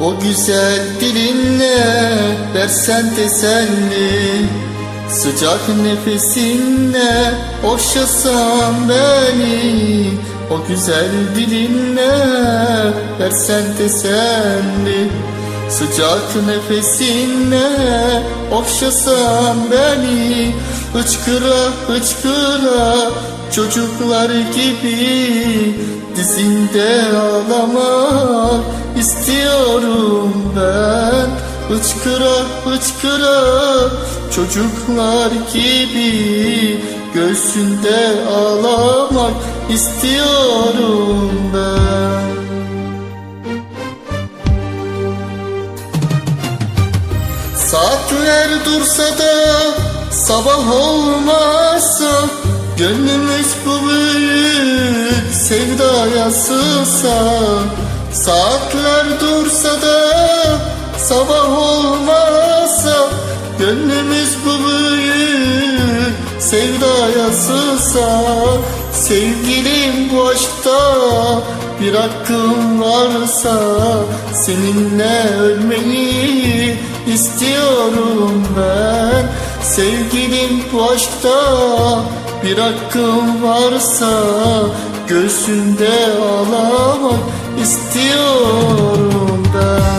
O güzel dilinle versen teselli Sıcak nefesinle okşasan beni. O güzel dilinle versen teselli Sıcak nefesinle okşasan beni. Hıçkıra hıçkıra çocuklar gibi Dizinde ağlamak istiyorum ben. Hıçkıra hıçkıra çocuklar gibi Göğsünde ağlamak istiyorum ben. Saatler dursa da sabah olmazsa Gönlümüz bu büyük sevdaya sığsa Saatler dursa da sabah olmazsa Gönlümüz bu büyük sevdaya sığsa Sevgilim bu aşkta bir hakkım varsa Seninle ölmeyi istiyorum ben. Sevgilim bu aşkta bir hakkım varsa Göğsünde ağlamak istiyorum ben